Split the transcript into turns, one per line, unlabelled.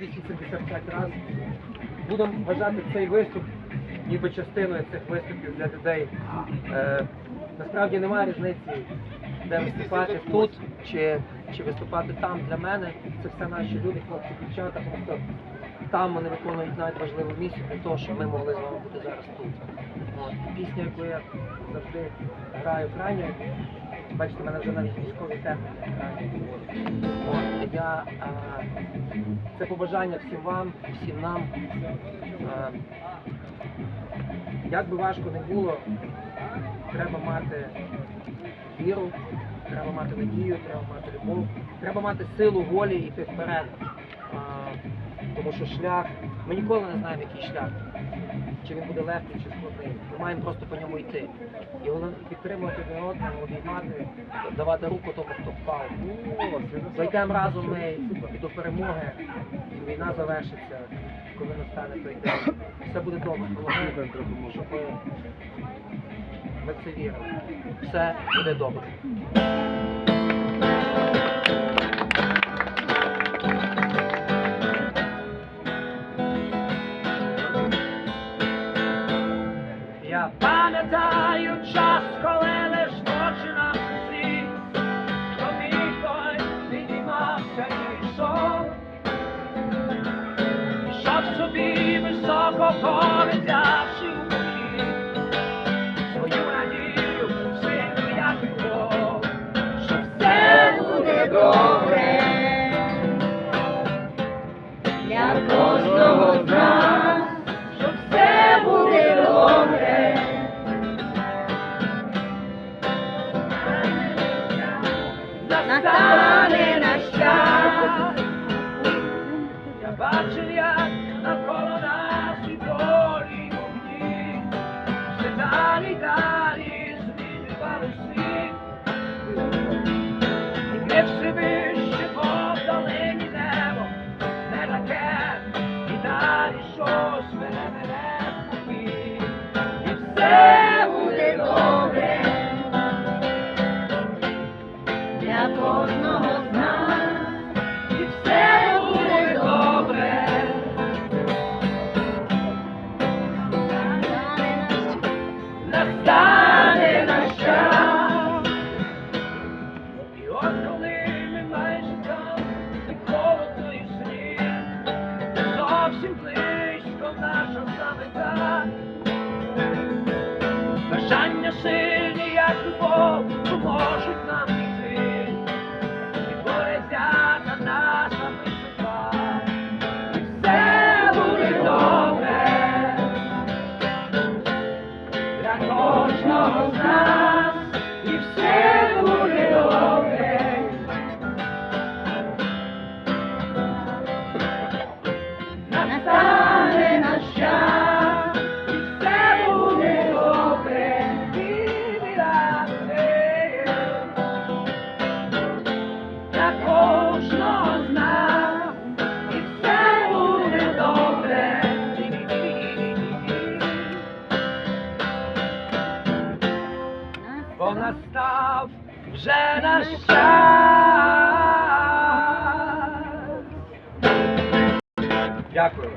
275 разів. Будемо вважати цей виступ ніби частиною цих виступів для людей. Е, насправді немає різниці, де виступати тут чи, чи виступати там. Для мене це все наші люди, хлопці, дівчата. Просто там вони виконують навіть важливу місію для того, щоб ми могли з вами бути зараз тут. От. Пісня, яку я завжди граю крайньою, бачите, в мене вже навіть військові крайні. Я, а, це побажання всім вам, всім нам. Як би важко не було, треба мати віру, треба мати надію, треба мати любов, треба мати силу волі і йти вперед. Тому що шлях, ми ніколи не знаємо, який шлях. Чи він буде легкий, чи складний. Ми маємо просто по ньому йти. І підтримувати один одного, обіймати, давати руку тому, хто впав. Зайдемо разом ми і до перемоги, і війна завершиться, коли настане той день. Все буде добре. Щоб ми, це вірили. Все буде добре. Я пам'ятаю час, коли лиш ночі нам всі, хто міг той підіймався і йшов, щоб собі високо повідявши
Настане
Бажання сильні, як любов, поможуть нам йти. І борються на наша висока, І все буде добре. Для кожного з нас настав вже наш час. Дякую.